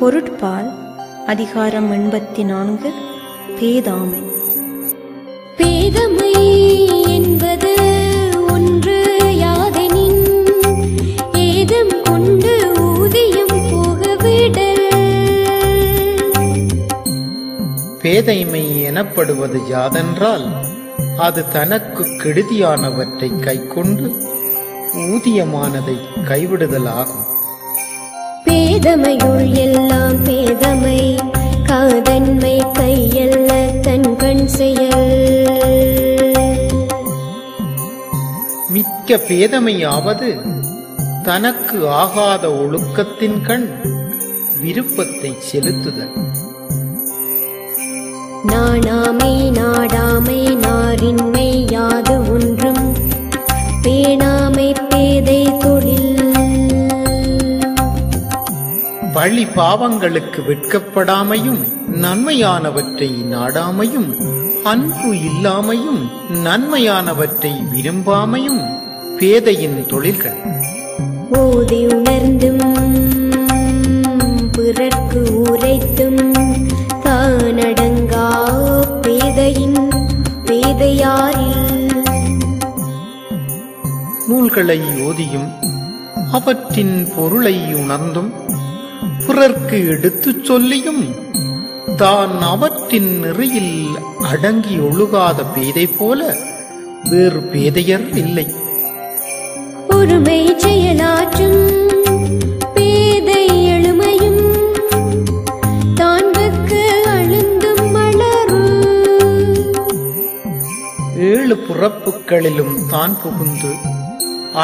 பொருட்பால் அதிகாரம் எண்பத்தி நான்கு பேதாமை. பேதமை என்பது ஒன்று யாதெனின் ஏதம் கொண்டு ஊதியம் போகவிடல். பேதைமை எனப்படுவது யாதென்றால் அது தனக்கு கெடுதியானவற்றை கைக்கொண்டு ஊதியமானதை கைவிடுதலாகும். பேதமையுள் எல்லாம் பேதமை காதன்மை கையல்ல தன் கண் செயல். மிக்க பேதமையாவது தனக்கு ஆகாத ஒழுக்கத்தின் கண் விருப்பத்தை செலுத்துதல். நாணாமை நாடாமை நாரின்மை யாது பழி பாவங்களுக்கு வெட்கப்படாமையும் நன்மையானவற்றை நாடாமையும் அன்பு இல்லாமையும் நன்மையானவற்றை விரும்பாமையும் பேதையின் தொழில்கள். ஓதி உணர்ந்தும் பிறர்க்கு உரைத்தும் தானடங்கா பேதையின் பேதையாரில். நூல்களை ஓதியும் அவற்றின் பொருளை உணர்ந்தும் பிறர்க்கு எடுத்துச் சொல்லியும் தான் அவற்றின் நெறியில் அடங்கி ஒழுகாத பேதை போல வேறு பேதையர் இல்லை. ஒருமை செயலாற்றும் பேதை எழுமையும் தான்புக்கு அழுந்தும் மலரும் ஏழு புறப்புகளிலும் தான் புகுந்து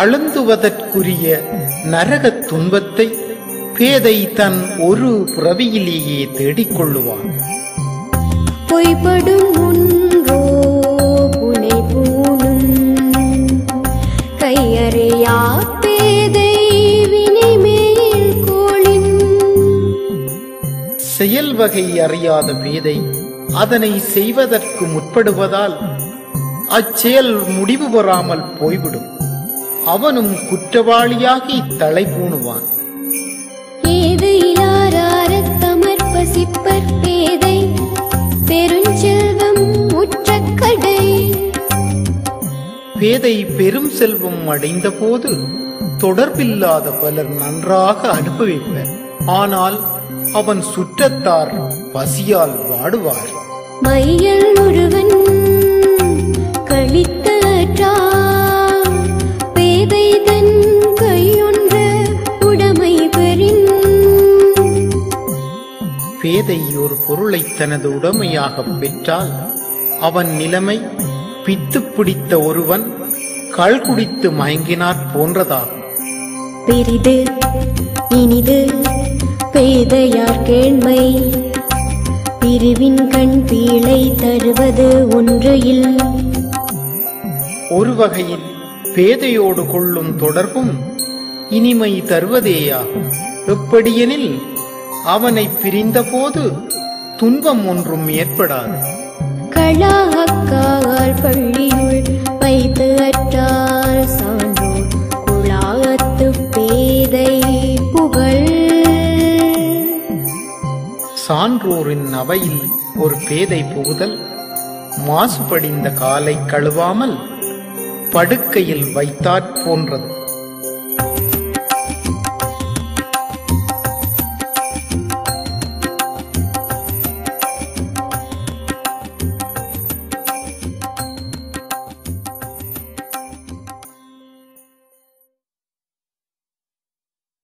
அழுந்துவதற்குரிய நரகத் துன்பத்தை பேதை தன் ஒரு பிறவியிலேயே தேடிக்கொள்ளுவான். பொய்படும் முன்றோ புனை பூணும். கையறையா பேதை வினைமேல் கோளின். செயல் வகை அறியாத பேதை அதனை செய்வதற்கு முற்படுவதால் அச்செயல் முடிவு பெறாமல் போய்விடும். அவனும் குற்றவாளியாகி தலை பேதை பெரும் செல்வம் அடைந்த போது தொடர்பில்லாத பலர் நன்றாக அனுபவிப்பர். ஆனால் அவன் சுற்றத்தார் பசியால் வாடுவார். மையல் ஒருவன் கழித்தற்றான் பேதை தன் கையொன்ற உடைமை பெறின். பேதை ஒரு பொருளை தனது உடைமையாக பெற்றால் அவன் நிலைமை பித்து பிடித்த ஒருவன் கள் குடித்து மயங்கினாற் போன்றதாகும். பெரிது இனிது பேதையார் கேண்மை. பிரிவின் கண் பீழை தருவது ஒன்று இல். ஒரு வகையில் பேதையோடு கொள்ளும் தொடர்பும் இனிமை தருவதேயாகும். எப்படியெனில் அவனை பிரிந்தபோது துன்பம் ஒன்றும் ஏற்படாது. களாக்கால் பள்ளியுள் வைத்து அற்றால் சான்றோர் குழாத்து பேதை புகழ். சான்றோரின் அவையில் ஒரு பேதை புகுதல் மாசுபடிந்த காலை கழுவாமல் படுக்கையில் வைத்தாற் போன்றது.